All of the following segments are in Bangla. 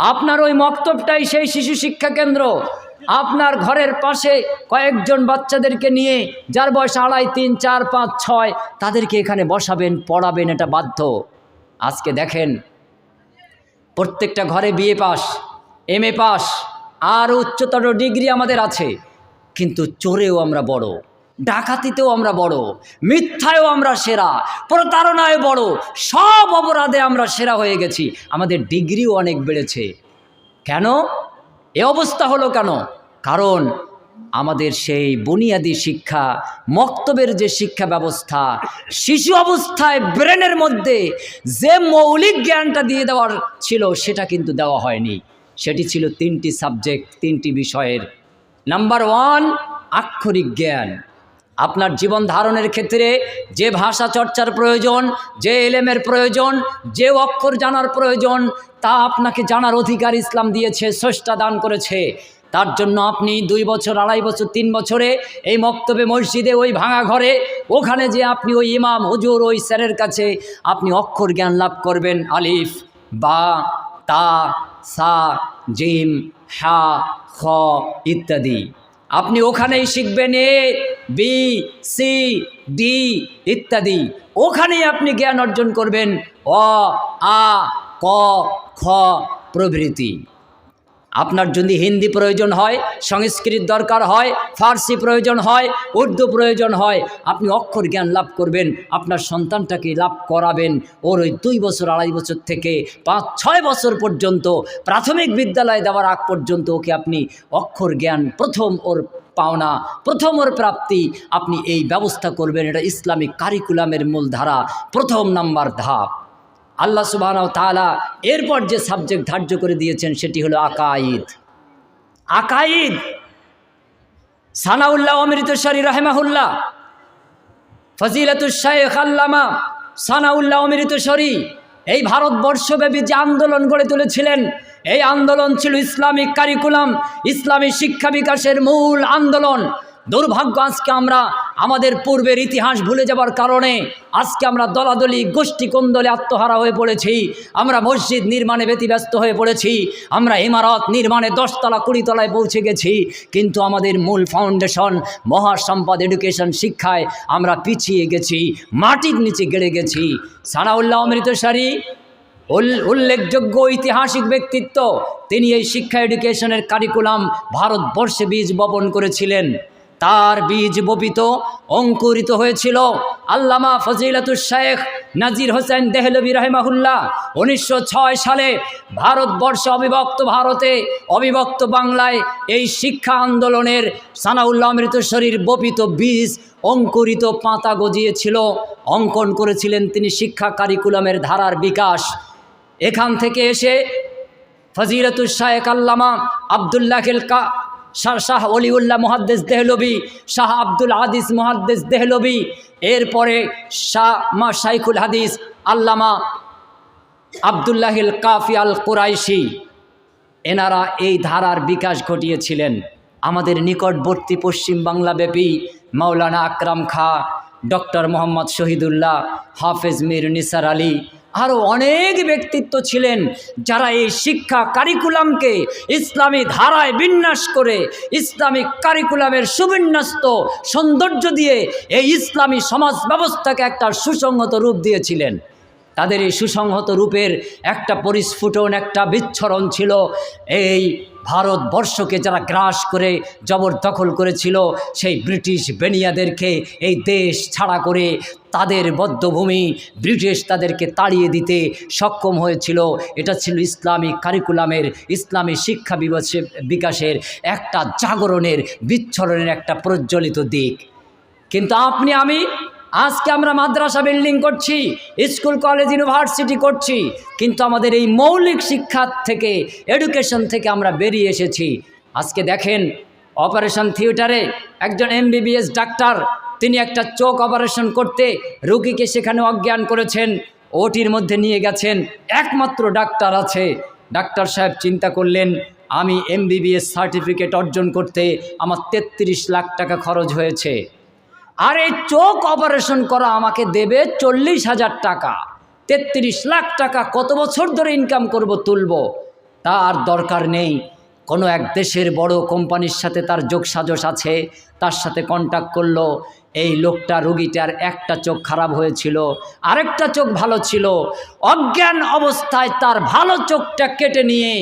আপনার ওই মক্তবটাই সেই শিশু শিক্ষা কেন্দ্র। আপনার ঘরের পাশে কয়েকজন বাচ্চাদেরকে নিয়ে, যার বয়স আড়াই, তিন, চার, পাঁচ, ছয়, তাদেরকে এখানে বসাবেন, পড়াবেন, এটা বাধ্য। আজকে দেখেন, প্রত্যেকটা ঘরে BA pass, M A pass, আর উচ্চতর ডিগ্রি আমাদের আছে, কিন্তু চোরেও আমরা বড়। ডাকাতিতেও আমরা বড়, মিথ্যায়ও আমরা সেরা প্রতারণায় বড়, সব অপরাধে আমরা সেরা হয়ে গেছি। আমাদের ডিগ্রিও অনেক বেড়েছে। কেন? এ অবস্থা হলো কেন? কারণ আমাদের সেই বুনিয়াদী শিক্ষা, মক্তবের যে শিক্ষা ব্যবস্থা, শিশু অবস্থায় ব্রেনের মধ্যে যে মৌলিক জ্ঞানটা দিয়ে দেওয়ার ছিল, সেটা কিন্তু দেওয়া হয়নি। সেটি ছিল তিনটি সাবজেক্ট, তিনটি বিষয়ের। নাম্বার ওয়ান, আক্ষরিক জ্ঞান। আপনার জীবন ধারণের ক্ষেত্রে যে ভাষা চর্চার প্রয়োজন, যে এলেমের প্রয়োজন, যে অক্ষর জানার প্রয়োজন, তা আপনাকে জানার অধিকার ইসলাম দিয়েছে, স্রষ্টা দান করেছে। তার জন্য আপনি দুই বছর, আড়াই বছর, তিন বছরে এই মক্তবে মসজিদে, ওই ভাঙা ঘরে, ওখানে যে আপনি ওই ইমাম, হুজুর, ওই স্যারের কাছে আপনি অক্ষর জ্ঞান লাভ করবেন, আলিফ, বা, তা, সা, জিম, হা, খ, ইত্যাদি। আপনি ওখানেই শিখবেন এ বি সি ডি ইত্যাদি। ওখানেই আপনি জ্ঞান অর্জন করবেন অ, আ, ক, খ প্রভৃতি। আপনার যদি হিন্দি প্রয়োজন হয়, সংস্কৃত দরকার হয়, ফার্সি প্রয়োজন হয়, উর্দু প্রয়োজন হয়, আপনি অক্ষর জ্ঞান লাভ করবেন, আপনার সন্তানটাকে লাভ করাবেন। ওর ওই দুই বছর, আড়াই বছর থেকে পাঁচ, ছয় বছর পর্যন্ত, প্রাথমিক বিদ্যালয়ে দেওয়ার আগ পর্যন্ত ওকে আপনি অক্ষর জ্ঞান, প্রথম ওর পাওনা, প্রথম ওর প্রাপ্তি আপনি এই ব্যবস্থা করবেন। এটা ইসলামিক কারিকুলামের মূল ধারা প্রথম নাম্বার ধাপ। আল্লাহ সুবাহ তাআলা এরপর যে সাবজেক্ট ধার্য করে দিয়েছেন সেটি হলো আকাইদ আকাইদ সানাউল্লাহ অমৃতসরী রাহেমাহুল্লাহ ফজিলাতুল শাইখ আল্লামা সানাউল্লাহ অমৃতসরী এই ভারতবর্ষব্যাপী যে আন্দোলন গড়ে তুলেছিলেন, এই আন্দোলন ছিল ইসলামিক কারিকুলাম ইসলামী শিক্ষা বিকাশের মূল আন্দোলন। দুর্ভাগ্য আজকে আমরা আমাদের পূর্বের ইতিহাস ভুলে যাবার কারণে আজকে আমরা দলাদলি, গোষ্ঠী কোন্দলে আত্মহারা হয়ে পড়েছি। আমরা মসজিদ নির্মাণে ব্যতিব্যস্ত হয়ে পড়েছি। আমরা ইমারত নির্মাণে দশতলা, কুড়িতলায় পৌঁছে গেছি। কিন্তু আমাদের মূল ফাউন্ডেশন মহাসম্পদ এডুকেশন শিক্ষায় আমরা পিছিয়ে গেছি, মাটির নিচে গেড়ে গেছি। সানাউল্লাহ অমৃতসারী, উল- উল্লেখযোগ্য ঐতিহাসিক ব্যক্তিত্ব, তিনি এই শিক্ষা এডুকেশনের কারিকুলাম ভারতবর্ষে বীজ বপন করেছিলেন। তার বীজ বপিত, অঙ্কুরিত হয়েছিল। আল্লামা ফজিলাতুর শেখ নাজির হোসেন দেহলবী রহমাহুল্লাহ উনিশশো ছয় সালে ভারতবর্ষ অবিভক্ত ভারতে, অবিভক্ত বাংলায় এই শিক্ষা আন্দোলনের সানাউল্লাহ অমৃতসরীর বপিত বীজ অঙ্কুরিত পাতা গজিয়েছিল। অঙ্কন করেছিলেন তিনি শিক্ষা কারিকুলামের ধারার বিকাশ। এখান থেকে এসে ফজিরতুল শায়েক আল্লামা আবদুল্লাহ কা শাহ শাহ অলিউল্লাহ মহাদ্দেশ দেহলবি শাহ আব্দুল হাদিস মহাদ্দেশ দেহলবি এরপরে শাহ মা শাইখুল হাদিস, আল্লামা আবদুল্লাহিল কাফি আল কুরাইশি। এনারা এই ধারার বিকাশ ঘটিয়েছিলেন। আমাদের নিকটবর্তী পশ্চিম বাংলাব্যাপী মাওলানা আকরাম খা, ডক্টর মোহাম্মদ শহীদুল্লাহ, হাফেজ মীর নিসার আলী আরও অনেক ব্যক্তিত্ব ছিলেন যারা এই শিক্ষা কারিকুলামকে ইসলামী ধারায় বিন্যাস করে ইসলামিক কারিকুলামের সুবিন্যস্ত সৌন্দর্য দিয়ে এই ইসলামী সমাজ ব্যবস্থাকে একটা সুসংহত রূপ দিয়েছিলেন। তাদের এই সুসংহত রূপের একটা পরিস্ফুটন, একটা বিচ্ছরণ ছিল। এই ভারতবর্ষকে যারা গ্রাস করে জবরদখল করেছিল, সেই ব্রিটিশ বেনিয়াদেরকে, এই দেশ ছাড়া করে তাদের বদ্ধভূমি ব্রিটিশ তাদেরকে তাড়িয়ে দিতে সক্ষম হয়েছিল। এটা ছিল ইসলামিক কারিকুলামের ইসলামী শিক্ষা বিকাশের একটা জাগরণের, বিচ্ছরণের একটা প্রজ্বলিত দিক। কিন্তু আপনি, আমি আজকে আমরা মাদ্রাসা বিল্ডিং করছি স্কুল কলেজ ইউনিভার্সিটি করছি, কিন্তু আমাদের এই মৌলিক শিক্ষা থেকে এডুকেশন থেকে আমরা বেরিয়ে এসেছি। আজকে দেখেন অপারেশন থিয়েটারে একজন এমবিবিএস ডাক্তার তিনি একটা চোখ অপারেশন করতে রোগীকে সেখানে অজ্ঞান করেছেন, ওটির মধ্যে নিয়ে গেছেন, একমাত্র ডাক্তার আছে। ডাক্তার সাহেব চিন্তা করলেন, আমি এমবিবিএস সার্টিফিকেট অর্জন করতে আমার তেত্রিশ লাখ টাকা খরচ হয়েছে। আর এই চোখ অপারেশন করা আমাকে দেবে চল্লিশ হাজার টাকা। তেত্রিশ লাখ টাকা কত বছর ধরে ইনকাম করব, তুলব তার দরকার নেই। কোনো এক দেশের বড় কোম্পানির সাথে তার যোগসাজস আছে, তার সাথে কন্ট্যাক্ট করল এই লোকটা রুগীটার একটা চোখ খারাপ হয়েছিল, আরেকটা চোখ ভালো ছিল। অজ্ঞান অবস্থায় তার ভালো চোখটা কেটে নিয়ে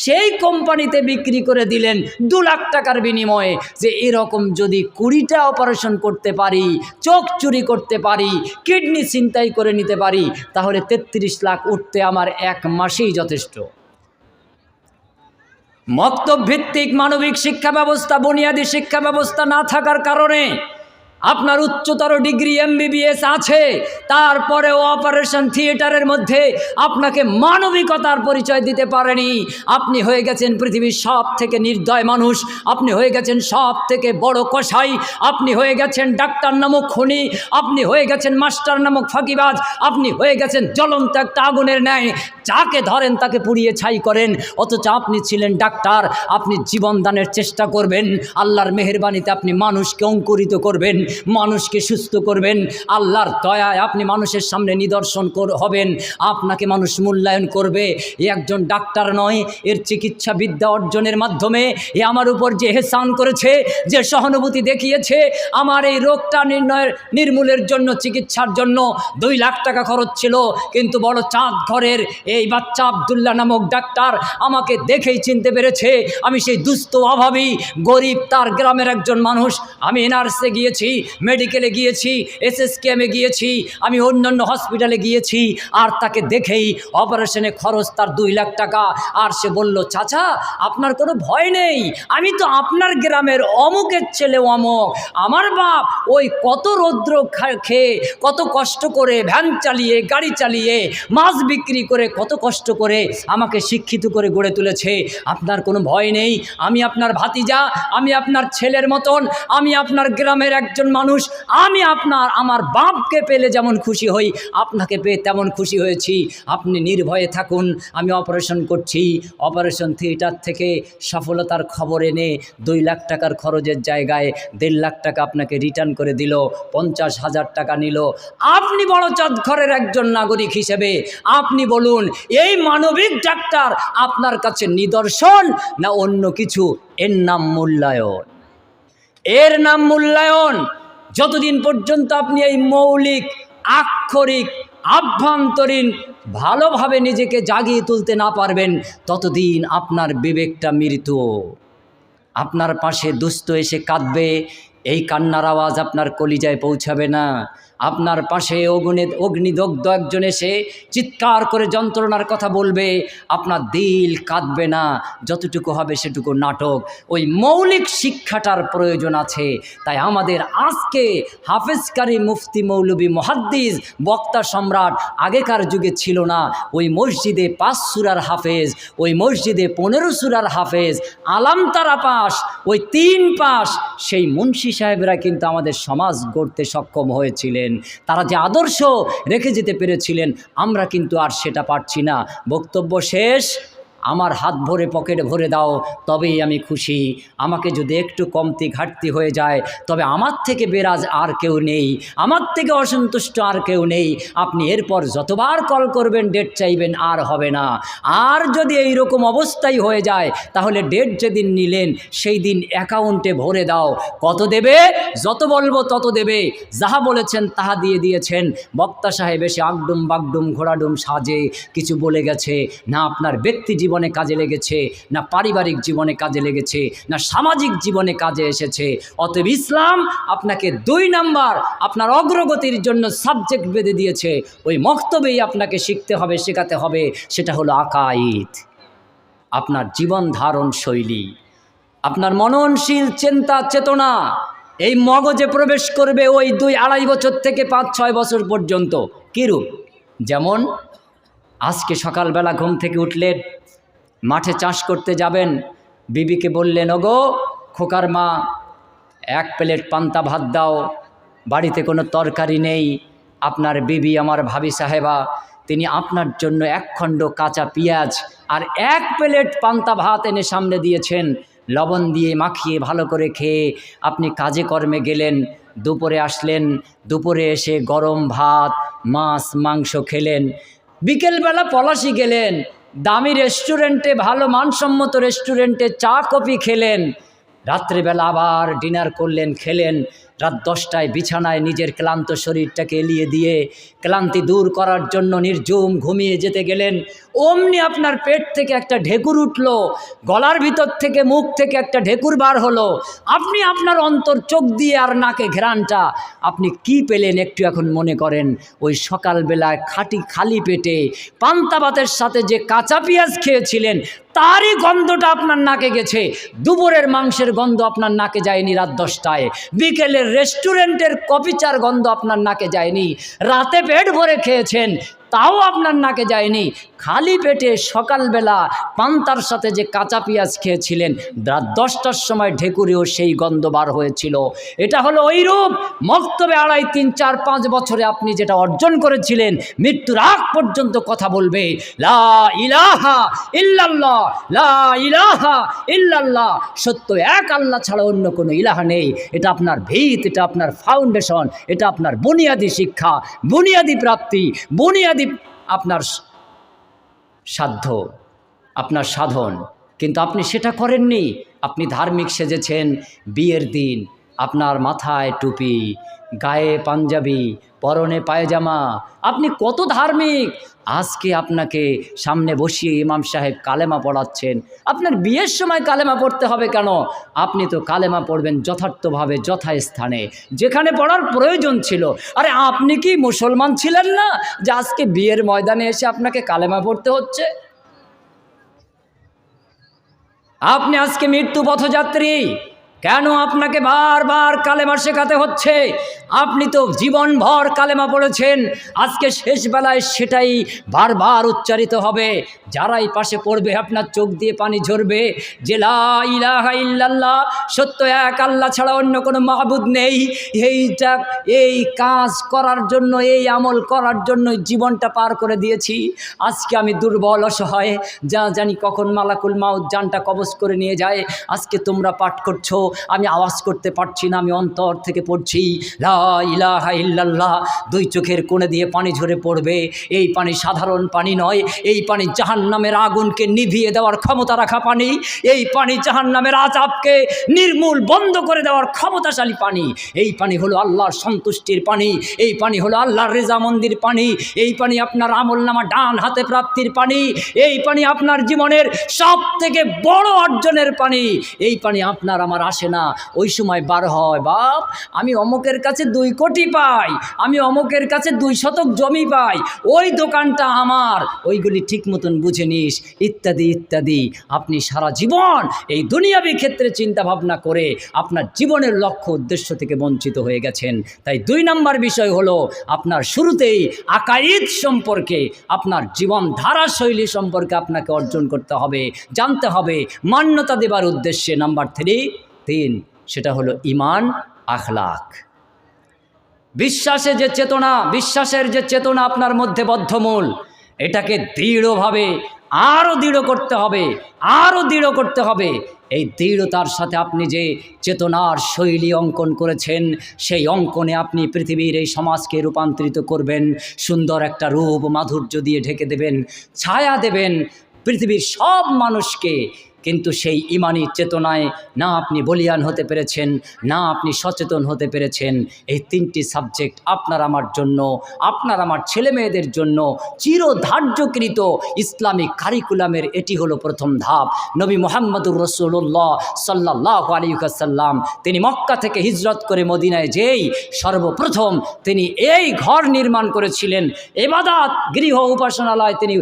সেই কোম্পানিতে বিক্রি করে দিলেন দু লাখ টাকার বিনিময়ে যে এরকম যদি কুড়িটা অপারেশন করতে পারি, চোখ চুরি করতে পারি, কিডনি ছিনতাই করে নিতে পারি, তাহলে তেত্রিশ লাখ উঠতে আমার এক মাসেই যথেষ্ট। মক্তব ভিত্তিক মানবিক শিক্ষা ব্যবস্থা, বুনিয়াদী শিক্ষা ব্যবস্থা না থাকার কারণে আপনার উচ্চতর ডিগ্রি এমবিবিএস আছে, তারপরেও অপারেশন থিয়েটারের মধ্যে আপনাকে মানবিকতার পরিচয় দিতে পারেনি। আপনি হয়ে গেছেন পৃথিবীর সব থেকে নির্দয় মানুষ, আপনি হয়ে গেছেন সব থেকে বড় কষাই আপনি হয়ে গেছেন ডাক্তার নামক খনি, আপনি হয়ে গেছেন মাস্টার নামক ফাঁকিবাজ, আপনি হয়ে গেছেন জ্বলন্ত একটা আগুনের ন্যায়। যাকে ধরেন তাকে পুড়িয়ে ছাই করেন, অথচ আপনি ছিলেন ডাক্তার, আপনি জীবনদানের চেষ্টা করবেন, আল্লাহর মেহরবানিতে আপনি মানুষকে অঙ্কুরিত করবেন। মানুষকে সুস্থ করবেন। আল্লাহর দয়ায় আপনি মানুষের সামনে নিদর্শন হবেন। আপনাকে মানুষ মূল্যায়ন করবে। এ একজন ডাক্তার নয়, এর চিকিৎসা বিদ্যা অর্জনের মাধ্যমে এ আমার উপর যে হেসান করেছে, যে সহানুভূতি দেখিয়েছে, আমার এই রোগটা নির্ণয়ের নির্মূলের জন্য, চিকিৎসার জন্য দুই লাখ টাকা খরচ ছিল। কিন্তু বড় চাঁদ ঘরের এই বাচ্চা আবদুল্লাহ নামক ডাক্তার আমাকে দেখেই চিনতে পেরেছে। আমি সেই দুস্থ অভাবী, গরিব, তার গ্রামের একজন মানুষ। আমি এনআরসে গিয়েছি। মেডিকেলে গিয়েছি, এসএসকেএমে গিয়েছি, আমি অন্যান্য হসপিটালে গিয়েছি, আর তাকে দেখেই অপারেশনে খরচ তার দুই লাখ টাকা। আর সে বলল, চাচা, আপনার কোনো ভয় নেই, আমি তো আপনার গ্রামের অমুকের ছেলে অমুক, আমার বাপ ওই কত রৌদ্র খেয়ে কত কষ্ট করে ভ্যান চালিয়ে, গাড়ি চালিয়ে, মাছ বিক্রি করে কত কষ্ট করে আমাকে শিক্ষিত করে গড়ে তুলেছে। আপনার কোনো ভয় নেই। আমি আপনার ভাতিজা, আমি আপনার ছেলের মতন, আমি আপনার গ্রামের একজন মানুষ, আমি আপনার, আমার বাপকে পেলে যেমন খুশি হই, আপনাকে পেয়ে তেমন খুশি হয়েছি। আপনি নির্ভয়ে থাকুন, আমি অপারেশন করছি। অপারেশন থিয়েটার থেকে সফলতার খবর এনে দুই লাখ টাকার খরচের জায়গায় দেড় লাখ টাকা আপনাকে রিটার্ন করে দিল, পঞ্চাশ হাজার টাকা নিল। আপনি বড় ঘরের একজন নাগরিক হিসেবে আপনি বলুন, এই মানবিক ডাক্তার আপনার কাছে নিদর্শন না অন্য কিছু? এর নাম মূল্যায়ন। এর নাম মূল্যায়ন। যতদিন পর্যন্ত আপনি এই মৌলিক, আক্ষরিক, আভ্যন্তরীণ, ভালোভাবে নিজেকে জাগিয়ে তুলতে না পারবেন, ততদিন আপনার বিবেকটা মৃত। আপনার পাশে দুস্থ এসে কাঁদবে এই কান্নার আওয়াজ আপনার কলিজায় পৌঁছাবে না। আপনার পাশে অগ্নি অগ্নিদগ্ধ একজন এসে চিৎকার করে যন্ত্রণার কথা বলবে, আপনার দিল কাঁদবে না, যতটুকু হবে সেটুকু নাটক। ওই মৌলিক শিক্ষাটার প্রয়োজন আছে। তাই আমাদের আজকে হাফেজকারী মুফতি মৌলবী মহাদ্দিস, বক্তা সম্রাট, আগেকার যুগে ছিল না। ওই মসজিদে পাঁচ সুরার হাফেজ, ওই মসজিদে পনেরো সুরার হাফেজ আলামতারা পাস ওই তিন পাস সেই মুন্সি সাহেবরা কিন্তু আমাদের সমাজ গড়তে সক্ষম হয়েছিলেন। তারা যে আদর্শ রেখে যেতে পেরেছিলেন আমরা কিন্তু আর সেটা পারছি না। বক্তব্য শেষ। আমার হাত ভরে পকেটে ভরে দাও, তবেই আমি খুশি। আমাকে যদি একটু কমতি ঘাটতি হয়ে যায়, তবে আমার থেকে বেরাজ আর কেউ নেই। আমার থেকে অসন্তুষ্ট আর কেউ নেই। আপনি এরপর যতবার কল করবেন ডেট চাইবেন, আর হবে না। আর যদি এই রকম অবস্থাই হয়ে যায়, তাহলে ডেট যেদিন নিলেন সেই দিন অ্যাকাউন্টে ভরে দাও। কত দেবে? যত বলব তত দেবে। যাহা বলেছেন তাহা দিয়ে দিয়েছেন। বক্তা সাহেব এসে আগডুম বাগডুম ঘোড়াডুম সাজে, কিছু বলে গেছে। না, আপনার ব্যক্তি জীবনে কাজে লেগেছে, না পারিবারিক জীবনে কাজে লেগেছে, না সামাজিক জীবনে কাজে এসেছে। অতএব ইসলাম আপনাকে দুই নাম্বার আপনার অগ্রগতির জন্য সাবজেক্ট বেঁধে দিয়েছে। ওই মক্তবেই আপনাকে শিখতে হবে, শেখাতে হবে, সেটা হলো আকাইদ। আপনার জীবন ধারণ শৈলী, আপনার মননশীল চিন্তা চেতনা, এই মগজে প্রবেশ করবে ওই দুই আড়াই বছর থেকে পাঁচ ছয় বছর পর্যন্ত। কীরূপ? যেমন, আজকে সকালবেলা ঘুম থেকে উঠলেন মাঠে চাষ করতে যাবেন। বিবিকে বললেন, ওগো, খোকার মা, এক প্লেট পান্তা ভাত দাও, বাড়িতে কোনো তরকারি নেই। আপনার বিবি, আমার ভাবি সাহেবা, তিনি আপনার জন্য এক খণ্ড কাঁচা পেঁয়াজ আর এক প্লেট পান্তা ভাত এনে সামনে দিয়েছেন। লবণ দিয়ে মাখিয়ে ভালো করে খেয়ে আপনি কাজে কর্মে গেলেন, দুপুরে আসলেন, দুপুরে এসে গরম ভাত, মাছ, মাংস খেলেন। বিকেলবেলা পলাশি গেলেন দামি রেস্টুরেন্টে, ভালো মানসম্মত রেস্টুরেন্টে চা, কফি খেলেন। রাত্রিবেলা আবার ডিনার করলেন, খেলেন। রাত দশটায় বিছানায় নিজের ক্লান্ত শরীরটাকে এলিয়ে দিয়ে ক্লান্তি দূর করার জন্য নির্ঝুম ঘুমিয়ে যেতে গেলেন। অমনি আপনার পেট থেকে একটা ঢেকুর উঠল, গলার ভিতর থেকে মুখ থেকে একটা ঢেকুর বার হলো। আপনি আপনার অন্তর চোখ দিয়ে আর নাকে ঘেরানটা, আপনি কি পেলেন একটু এখন মনে করেন? ওই সকালবেলায় খাটি খালি পেটে পান্তা ভাতের সাথে যে কাঁচা পেঁয়াজ খেয়েছিলেন, তারই গন্ধটা আপনার নাকে গেছে। দুপুরের মাংসের গন্ধ আপনার নাকে যায়নি রাত দশটায়। বিকেলের রেস্টুরেন্টের কপিচার গন্ধ আপনার নাকে যায়নি। রাতে পেট ভরে খেয়েছেন তাও আপনার নাকে যায়নি। খালি পেটে সকালবেলা পান্তার সাথে যে কাঁচা পেঁয়াজ খেয়েছিলেন, রাত দশটার সময় ঢেকুরেও সেই গন্ধ বার হয়েছিল। এটা হলো ওই রূপ মক্তবে আড়াই, তিন, চার, পাঁচ বছরে আপনি যেটা অর্জন করেছিলেন, মৃত্যুর আগ পর্যন্ত কথা বলবে। লা ইলাহা ইল্লাল্লাহ, লা ইলাহা ইল্লাল্লাহ। সত্য এক আল্লাহ ছাড়া অন্য কোনো ইলাহা নেই। এটা আপনার ভিত, এটা আপনার ফাউন্ডেশন, এটা আপনার বুনিয়াদি শিক্ষা, বুনিয়াদি প্রাপ্তি, বুনিয়াদি আপনার সাধ্য, আপনার সাধন, কিন্তু আপনি সেটা করেননি, আপনি ধার্মিক সেজেছেন, বিয়ের দিন, আপনার মাথায় টুপি গায়ে পাঞ্জাবি, পরনে পায়জামা। আপনি কত ধার্মিক? আজকে আপনাকে সামনে বসিয়ে ইমাম সাহেব কালেমা পড়াচ্ছেন। আপনার বিয়ের সময় কালেমা পড়তে হবে কেন? আপনি তো কালেমা পড়বেন যথার্থভাবে, যথাস্থানে। যেখানে পড়ার প্রয়োজন ছিল। আরে আপনি কি মুসলমান ছিলেন না যে আজকে বিয়ের ময়দানে এসে আপনাকে কালেমা পড়তে হচ্ছে? আপনি আজকে মৃত্যু পথযাত্রী কেন আপনাকে বারবার কালেমা শেখাতে হচ্ছে? আপনি তো জীবনভর কালেমা পড়েছেন আজকে শেষ বেলায় সেটাই বারবার উচ্চারিত হবে। যারাই পাশে পড়বে, আপনার চোখ দিয়ে পানি ঝরবে যে ইল্লাল্লাহ, সত্য এক আল্লাহ ছাড়া অন্য কোনো মাহবুদ নেই। এইটা, এই কাজ করার জন্য, এই আমল করার জন্য জীবনটা পার করে দিয়েছি। আজকে আমি দুর্বল, অসহায়, যা জানি কখন মালাকুল মাউদ জানটা কবজ করে নিয়ে যায়। আজকে তোমরা পাঠ করছ আমি আওয়াজ করতে পারছি না, আমি অন্তর থেকে পড়ছি। লা দুই চোখের কোণে দিয়ে পানি ঝরে পড়বে। এই পানি সাধারণ পানি নয়, এই পানি জাহান নামের আগুনকে নিভিয়ে দেওয়ার ক্ষমতা রাখা পানি। এই পানি জাহান নামের আজাবকে নির্মূল বন্ধ করে দেওয়ার ক্ষমতাশালী পানি। এই পানি হলো আল্লাহর সন্তুষ্টির পানি, এই পানি হলো আল্লাহর রেজা মন্দির পানি, এই পানি আপনার আমল নামা ডান হাতে প্রাপ্তির পানি, এই পানি আপনার জীবনের সব থেকে বড় অর্জনের পানি, এই পানি আপনার আমার আসে না। ওই সময় বার হয়, বাপ, আমি অমুকের কাছে দুই কোটি পাই, আমি অমুকের কাছে দুই শতক জমি পাই, ওই দোকানটা আমার। ওইগুলি ঠিক মতন বুঝে নিস, ইত্যাদি ইত্যাদি। আপনি সারা জীবন এই দুনিয়াবি ক্ষেত্রে চিন্তা ভাবনা করে আপনার জীবনের লক্ষ্য, উদ্দেশ্য থেকে বঞ্চিত হয়ে গেছেন। তাই দুই নম্বর বিষয় হলো, আপনার শুরুতেই আকাইদ সম্পর্কে, আপনার জীবন ধারাশৈলী সম্পর্কে আপনাকে অর্জন করতে হবে, জানতে হবে। মান্যতা দেবার উদ্দেশ্যে নাম্বার থ্রি তিন, সেটা হলো ইমান আখলাক বিশ্বাসে যে চেতনা, বিশ্বাসের যে চেতনা আপনার মধ্যে বদ্ধমূল, এটাকে দৃঢ়ভাবে, আরও দৃঢ় করতে হবে, আরও দৃঢ় করতে হবে। এই দৃঢ়তার সাথে আপনি যে চেতনার শৈলী অঙ্কন করেছেন, সেই অঙ্কনে আপনি পৃথিবীর এই সমাজকে রূপান্তরিত করবেন, সুন্দর একটা রূপ, মাধুর্য দিয়ে ঢেকে দেবেন, ছায়া দেবেন, পৃথিবীর সব মানুষকে কিন্তু সেই ইমানি চেতনায় না আপনি বলিয়ান হতে পেরেছেন, না আপনি সচেতন হতে পেরেছেন। এই তিনটি সাবজেক্ট আপনার আমার জন্য, আপনার আমার ছেলে মেয়েদের জন্য চিরধার্যকৃত ইসলামিক কারিকুলামের এটি হলো প্রথম ধাপ। নবী মোহাম্মদুর রসুল্লাহ সাল্লাহ আলিকাসাল্লাম তিনি মক্কা থেকে হিজরত করে মদিনায় যেই সর্বপ্রথম তিনি এই ঘর নির্মাণ করেছিলেন। এবাদাত গৃহ উপাসনালয় তিনি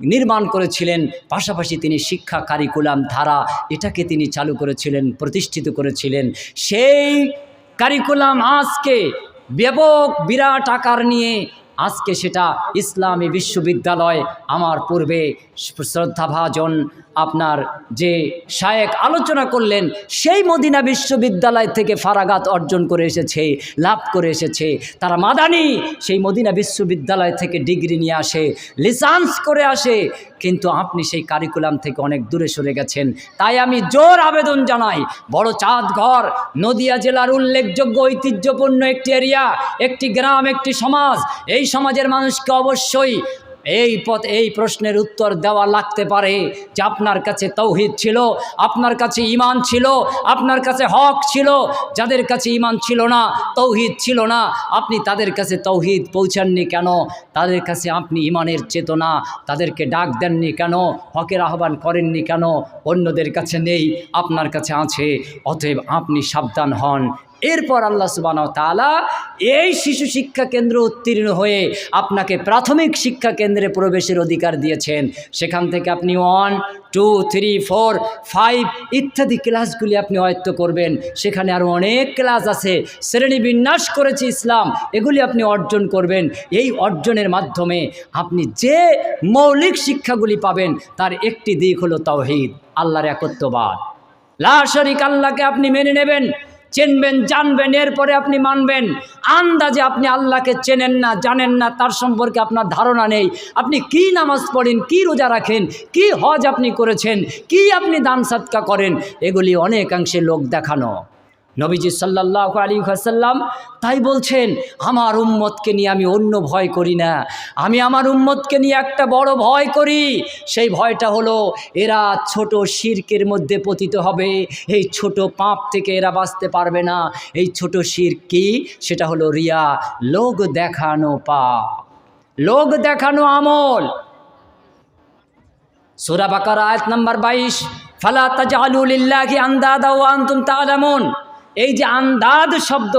নির্মাণ করেছিলেন। পাশাপাশি তিনি শিক্ষা কারিকুলাম ধারা এটাকে তিনি চালু করেছিলেন, প্রতিষ্ঠিত করেছিলেন। সেই কারিকুলাম আজকে ব্যাপক বিরাট আকার নিয়ে আজকে সেটা ইসলামী বিশ্ববিদ্যালয় আমার পূর্বে শ্রদ্ধাভাজন আপনার যে শায়েক আলোচনা করলেন, সেই মদিনা বিশ্ববিদ্যালয় থেকে ফারাগাত অর্জন করে এসেছে, লাভ করে এসেছে। তারা মাদানি, সেই মদিনা বিশ্ববিদ্যালয় থেকে ডিগ্রি নিয়ে আসে লিসান্স করে আসে। কিন্তু আপনি সেই কারিকুলাম থেকে অনেক দূরে সরে গেছেন। তাই আমি জোর আবেদন জানাই, বড় চাঁদ ঘর নদিয়া জেলার উল্লেখযোগ্য ঐতিহ্যপূর্ণ একটি এরিয়া একটি গ্রাম, একটি সমাজ, এই সমাজের মানুষকে অবশ্যই এই পথ, এই প্রশ্নের উত্তর দেওয়া লাগতে পারে যে আপনার কাছে তৌহিদ ছিল, আপনার কাছে ইমান ছিল, আপনার কাছে হক ছিল, যাদের কাছে ইমান ছিল না, তৌহিদ ছিল না, আপনি তাদের কাছে তৌহিদ পৌঁছাননি কেন? তাদের কাছে আপনি ইমানের চেতনা, তাদেরকে ডাক দেননি কেন? হকের আহ্বান করেননি কেন? অন্যদের কাছে নেই, আপনার কাছে আছে, অতএব আপনি সাবধান হন। এরপর আল্লাহ সুবান তালা এই শিশু শিক্ষা কেন্দ্র উত্তীর্ণ হয়ে আপনাকে প্রাথমিক শিক্ষা কেন্দ্রে প্রবেশের অধিকার দিয়েছেন। সেখান থেকে আপনি one two three four five ইত্যাদি ক্লাসগুলি আপনি আয়ত্ত করবেন। সেখানে আরও অনেক ক্লাস আছে। শ্রেণি বিন্যাস করেছে ইসলাম। এগুলি আপনি অর্জন করবেন। এই অর্জনের মাধ্যমে আপনি যে মৌলিক শিক্ষাগুলি পাবেন, তার একটি দিক হলো তাওহিদ, আল্লাহর একত্ববাদ। লা শরিক আল্লাহকে আপনি মেনে নেবেন। চিনবেন, জানবেন, এরপরে আপনি মানবেন। আন্দাজে আপনি আল্লাহকে চেনেন না, জানেন না, তার সম্পর্কে আপনার ধারণা নেই। আপনি কি নামাজ পড়েন, কি রোজা রাখেন, কি হজ আপনি করেছেন, কি আপনি দান সাতকা করেন, এগুলি অনেকাংশে লোক দেখানো। নবীজি সাল্লাহ আলী হাসাল্লাম তাই বলছেন, আমার উম্মতকে নিয়ে আমি অন্য ভয় করি না। আমি আমার উম্মতকে নিয়ে একটা বড় ভয় করি। সেই ভয়টা হলো, এরা ছোট শির্কের মধ্যে পতিত হবে। এই ছোট পাপ থেকে এরা বাঁচতে পারবে না। এই ছোট শির কি? সেটা হলো রিয়া, লোক দেখানো পাপ। লোক দেখানো আমল। সুরা বাকার আয়াত নাম্বার বাইশ, ফালা তাজালুলিল্লাহি আন্দাদা ওয়া আনতুম তাআলামুন। এই যে আন্দাদ শব্দ,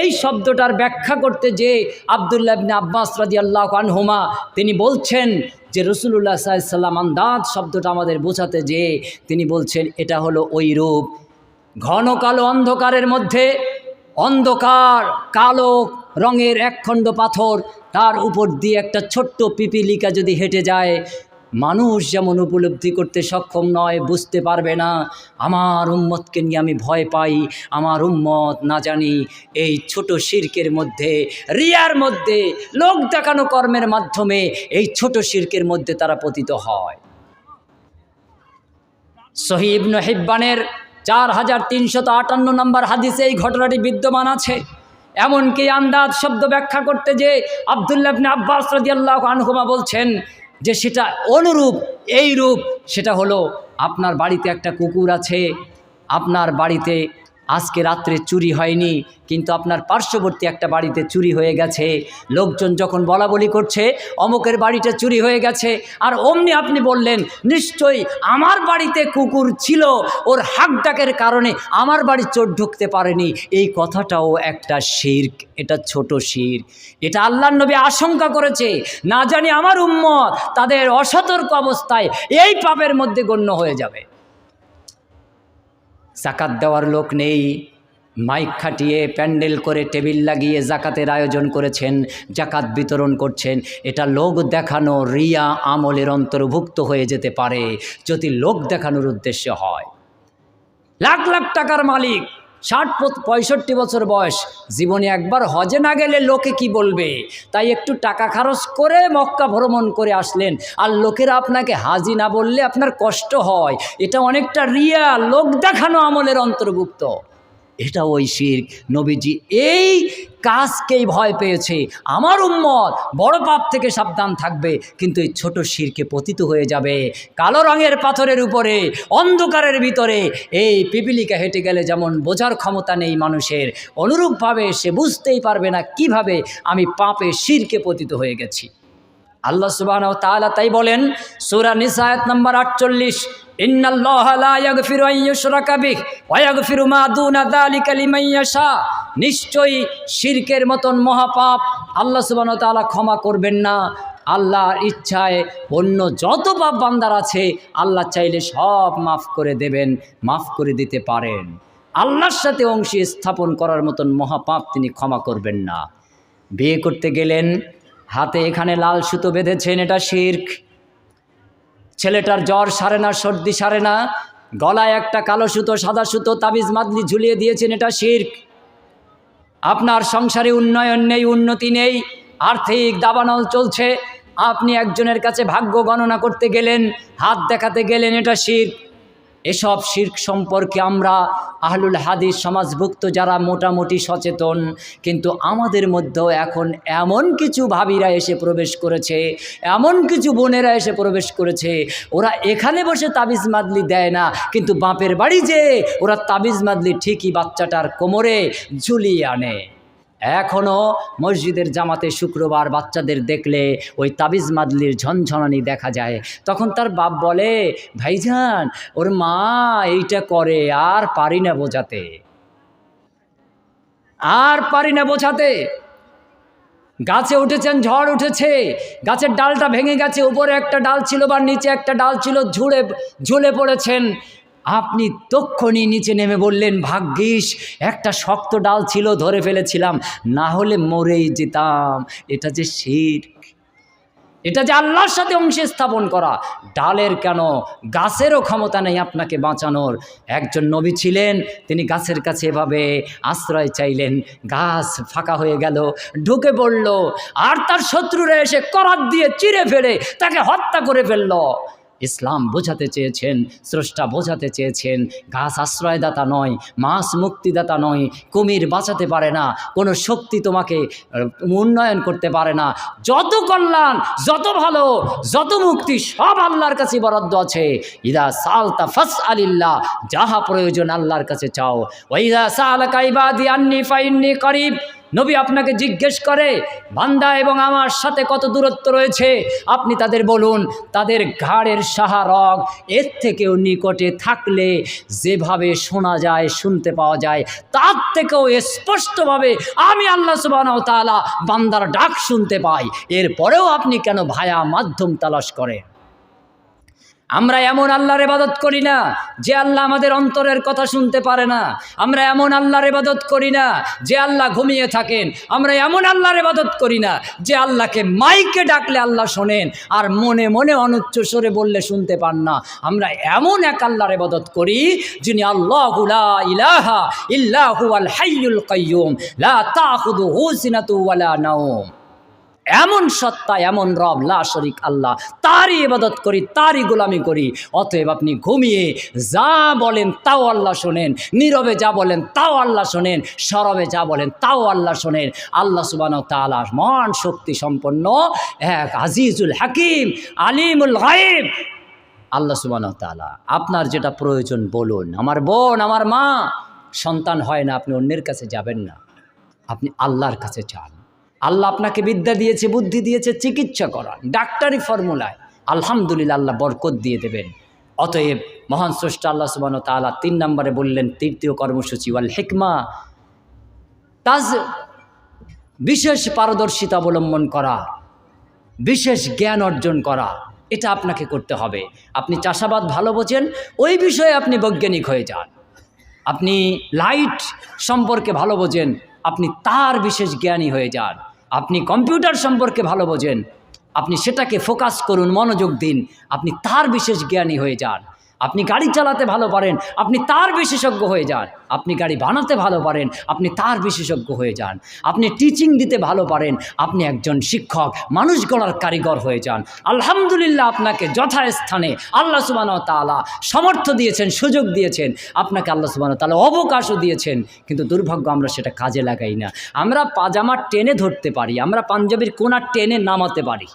এই শব্দটার ব্যাখ্যা করতে যে আবদুল্লাহ ইবনে আব্বাস রাদিয়াল্লাহু আনহুমা, তিনি বলছেন যে রসুল্লাহ সাল্লাম আন্দাজ শব্দটা আমাদের বোঝাতে যে তিনি বলছেন, এটা হলো ওই রূপ। ঘন কালো অন্ধকারের মধ্যে অন্ধকার কালো রঙের একখণ্ড পাথর, তার উপর দিয়ে একটা ছোট্ট পিপিলিকা যদি হেঁটে যায় মানুষ যেমন উপলব্ধি করতে সক্ষম নয়, বুঝতে পারবে না। আমার উম্মতকে নিয়ে আমি ভয় পাই। আমার উম্মত না জানি এই ছোট শির্কের মধ্যে, রিয়ার মধ্যে, লোক দেখানো কর্মের মাধ্যমে এই ছোট শির্কের মধ্যে তারা পতিত হয়। সহিবন হিব্বানের চার হাজার তিনশত আটান্ন নম্বর হাদিসে এই ঘটনাটি বিদ্যমান আছে। এমনকি আন্দাজ শব্দ ব্যাখ্যা করতে যে আবদুল্লাবনে আব্বাস রদিয়াল্লাহ আনহুমা বলছেন যে সেটা অনুরূপ এই রূপ সেটা হলো আপনার বাড়িতে একটা কুকুর আছে আপনার বাড়িতে আজকে রাত্রে চুরি হয়নি, কিন্তু আপনার পার্শ্ববর্তী একটা বাড়িতে চুরি হয়ে গেছে। লোকজন যখন বলা বলি করছে, অমুকের বাড়িটা চুরি হয়ে গেছে, আর অমনি আপনি বললেন, নিশ্চয়ই আমার বাড়িতে কুকুর ছিল, ওর হাক ডাকের কারণে আমার বাড়ি চোর ঢুকতে পারেনি। এই কথাটাও একটা শির্ক, এটা ছোট শির এটা আল্লাহ নবী আশঙ্কা করেছে, না জানি আমার উম্মত তাদের অসতর্ক অবস্থায় এই পাপের মধ্যে গণ্য হয়ে যাবে। জাকাত দেওয়ার লোক নেই। মাইক খাটিয়ে প্যান্ডেল করে টেবিল লাগিয়ে জাকাতের আয়োজন করেছেন, জাকাত বিতরণ করছেন। এটা লোক দেখানো রিয়া আমলের অন্তর্ভুক্ত হয়ে যেতে পারে যদি লোক দেখানোর উদ্দেশ্য হয়। লাখ লাখ টাকার মালিক ষাট পঁয়ষট্টি বছর বয়স। জীবনে একবার হজে না গেলে লোকে কি বলবে? তাই একটু টাকা খরচ করে মক্কা ভ্রমণ করে আসলেন। আর লোকেরা আপনাকে হাজি না বললে আপনার কষ্ট হয়। এটা অনেকটা রিয়া, লোক দেখানো আমলের অন্তর্ভুক্ত। এটা ওই শির নবীজি এই কাজকেই ভয় পেয়েছে। আমার উম্মত বড় পাপ থেকে সাবধান থাকবে, কিন্তু এই ছোট শিরকে পতিত হয়ে যাবে। কালো রঙের পাথরের উপরে, অন্ধকারের ভিতরে এই পিপিলিকা হেঁটে গেলে যেমন বোঝার ক্ষমতা নেই মানুষের, অনুরূপভাবে সে বুঝতেই পারবে না কীভাবে আমি পাপে শিরকে পতিত হয়ে গেছি। আল্লাহ সুবাহ তাআলা তাই বলেন, সূরা নিসায়াত নম্বর আটচল্লিশ নিশ্চয়ই শিরকের মতন মহাপাপ আল্লাহ সুবাহ তাআলা ক্ষমা করবেন না। আল্লাহর ইচ্ছায় অন্য যত পাপ বান্দার আছে, আল্লাহ চাইলে সব মাফ করে দেবেন, মাফ করে দিতে পারেন। আল্লাহর সাথে অংশী স্থাপন করার মতন মহাপাপ তিনি ক্ষমা করবেন না। বিয়ে করতে গেলেন, হাতে এখানে লাল সুতো বেঁধেছেন, এটা শির্ক। ছেলেটার জ্বর সারে না, সর্দি সারে না, গলায় একটা কালো সুতো, সাদা সুতো, তাবিজ মাদলি ঝুলিয়ে দিয়েছেন, এটা শির্ক। আপনার সংসারে উন্নয়ন নেই, উন্নতি নেই, আর্থিক দাবানল চলছে, আপনি একজনের কাছে ভাগ্য গণনা করতে গেলেন, হাত দেখাতে গেলেন, এটা শির এসব শির্ক সম্পর্কে আমরা আহলুল হাদিস সমাজভুক্ত যারা মোটামুটি সচেতন, কিন্তু আমাদের মধ্যেও এখন এমন কিছু ভাবিরা এসে প্রবেশ করেছে, এমন কিছু বোনেরা এসে প্রবেশ করেছে, ওরা এখানে বসে তাবিজ মাদলি দেয় না, কিন্তু বাপের বাড়ি যে ওরা তাবিজ মাদলি ঠিকই বাচ্চাটার কোমরে ঝুলিয়ে আনে। এখনও মসজিদের জামাতে শুক্রবার বাচ্চাদের দেখলে ওই তাবিজ মাদলির ঝনঝনানি দেখা যায়। তখন তার বাপ বলে, ভাইজান, ওর মা এইটা করে, আর পারি না বোঝাতে। আর পারি না বোঝাতে? গাছে উঠেছেন, ঝড় উঠেছে। গাছের ডালটা ভেঙে গেছে, উপরে একটা ডাল ছিল বা নিচে একটা ডাল ছিল, ঝুড়ে, ঝুলে পড়েছেন। আপনি তক্ষণি নিচে নেমে বললেন, ভাগ্যিস, একটা শক্ত ডাল ছিল, ধরে ফেলেছিলাম। না হলে মরেই যেতাম। এটা যে শির। এটা যে আল্লাহর সাথে অংশে স্থাপন করা। ডালের কেন? গাছেরও ক্ষমতা নেই আপনাকে বাঁচানোর। একজন নবী ছিলেন, তিনি গাছের কাছে এভাবে আশ্রয় চাইলেন। গাছ ফাঁকা হয়ে গেল, ঢুকে পড়ল, আর তার শত্রুরা এসে করাত দিয়ে চিরে ফেলে তাকে হত্যা করে ফেলল। ইসলাম বোঝাতে চেয়েছেন, স্রষ্টা বোঝাতে চেয়েছেন, গাছ আশ্রয়দাতা নয়, মাছ মুক্তিদাতা নয়, কুমির বাঁচাতে পারে না, কোনো শক্তি তোমাকে উন্নয়ন করতে পারে না। যত কল্যাণ, যত ভালো, যত মুক্তি, সব আল্লাহর কাছে বরাদ্দ আছে। ইদা সালতা ফাস আলিল্লাহ যাহা প্রয়োজন আল্লাহর কাছে চাও। ওইদা সালাকা ইবাদি আন্নি ফাইন্নি করিব। নবী আপনাকে জিজ্ঞেস করে, বান্দা এবং আমার সাথে কত দূরত্ব রয়েছে? আপনি তাদের বলুন, তাদের ঘাড়ের সাহারগ এর থেকেও নিকটে থাকলে যেভাবে শোনা যায়, শুনতে পাওয়া যায়, তার থেকেও স্পষ্টভাবে আমি আল্লাহ সুবাহ তালা বান্দার ডাক শুনতে পাই। এরপরেও আপনি কেন ভায়া মাধ্যম তালাশ করেন? আমরা এমন আল্লাহর ইবাদত করি না যে আল্লাহ আমাদের অন্তরের কথা শুনতে পারে না। আমরা এমন আল্লাহর ইবাদত করি না যে আল্লাহ ঘুমিয়ে থাকেন। আমরা এমন আল্লাহর ইবাদত করি না যে আল্লাহকে মাইকে ডাকলে আল্লাহ শোনেন আর মনে মনে অনুচ্চ স্বরে বললে শুনতে পান না। আমরা এমন এক আল্লাহর ইবাদত করি যিনি আল্লাহ ইলাহা ইল্লাহু আল হাইয়ুল কাইয়ুম। লা তাখুদুহু সিনাতু ওয়ালা নাওম। এমন সত্তা, এমন রব, লা শরিক আল্লাহ। তারই ইবাদত করি, তারই গোলামি করি। অতএব আপনি ঘুমিয়ে যা বলেন তাও আল্লাহ শোনেন, নীরবে যা বলেন তাও আল্লাহ শোনেন, সরবে যা বলেন তাও আল্লাহ শোনেন। আল্লাহ সুবান তালা মহান শক্তি সম্পন্ন এক আজিজুল হাকিম, আলিমুল গায়েব। আল্লাহ সুবান তালা আপনার যেটা প্রয়োজন বলুন। আমার বোন, আমার মা, সন্তান হয় না, আপনি অন্যের কাছে যাবেন না। আপনি আল্লাহর কাছে চান। আল্লাহ আপনাকে বিদ্যা দিয়েছে, বুদ্ধি দিয়েছে, চিকিৎসা করান। ডাক্তারি ফর্মুলায় আলহামদুলিল্লাহ আল্লাহ বরকত দিয়ে দেবেন। অতএব মহান স্রষ্টা আল্লাহ সুবান তালা তিন নম্বরে বললেন, তৃতীয় কর্মসূচি ওয়াল হেকমা। তাজ বিশেষ পারদর্শিতা অবলম্বন করা, বিশেষ জ্ঞান অর্জন করা, এটা আপনাকে করতে হবে। আপনি চাষাবাদ ভালো বোঝেন, ওই বিষয়ে আপনি বৈজ্ঞানিক হয়ে যান। আপনি লাইট সম্পর্কে ভালো বোঝেন, আপনি তার বিশেষ জ্ঞানী হয়ে যান। আপনি কম্পিউটার সম্পর্কে ভালো বোঝেন, আপনি সেটাকে ফোকাস করুন, মনোযোগ দিন, আপনি তার বিশেষ জ্ঞানী হয়ে যান। আপনি গাড়ি চালাতে ভালো পারেন, আপনি তার বিশেষজ্ঞ হয়ে যান। আপনি গাড়ি বানাতে ভালো পারেন, আপনি তার বিশেষজ্ঞ হয়ে যান। আপনি টিচিং দিতে ভালো পারেন, আপনি একজন শিক্ষক, মানুষ গড়ার কারিগর হয়ে যান। আলহামদুলিল্লাহ আপনাকে যথাস্থানে আল্লাহ সুবান তালা সমর্থ দিয়েছেন, সুযোগ দিয়েছেন। আপনাকে আল্লাহ সুবান তালা অবকাশও দিয়েছেন, কিন্তু দুর্ভাগ্য আমরা সেটা কাজে লাগাই না। আমরা পাজামা টেনে ধরতে পারি, আমরা পাঞ্জাবির কোনা টেনে নামাতে পারি।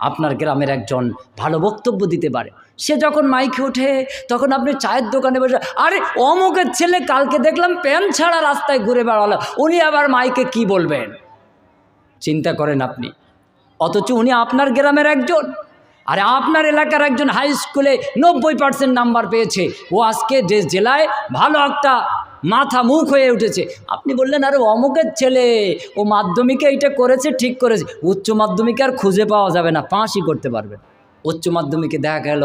আপনার গ্রামের একজন ভালো বক্তব্য দিতে পারে। সে যখন মাইকে ওঠে, তখন আপনি চায়ের দোকানে বসে, আরে, অমুকের ছেলে কালকে দেখলাম প্যান্ট ছাড়া রাস্তায় ঘুরে বেড়ালো। উনি আবার মাইকে কি বলবেন? চিন্তা করেন আপনি। অথচ উনি আপনার গ্রামের একজন। আরে, আপনার এলাকার একজন হাই স্কুলে নব্বই পার্সেন্ট নাম্বার পেয়েছে। ও আজকে যে জেলায় ভালো একটা মাথা মুখ হয়ে উঠেছে। আপনি বললেন, আরে, অমুকের ছেলে, ও মাধ্যমিকে এইটা করেছে, ঠিক করেছে। উচ্চ মাধ্যমিকে আর খুঁজে পাওয়া যাবে না পাঁচই করতে পারবেন উচ্চ মাধ্যমিকে দেখা গেল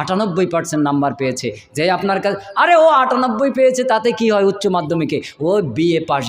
আটানব্বই পার্সেন্ট নাম্বার পেয়েছে। যে আপনার কাছে আরে ও আটানব্বই পেয়েছে, তাতে কি হয় উচ্চ মাধ্যমিকে? ও বিএ পাস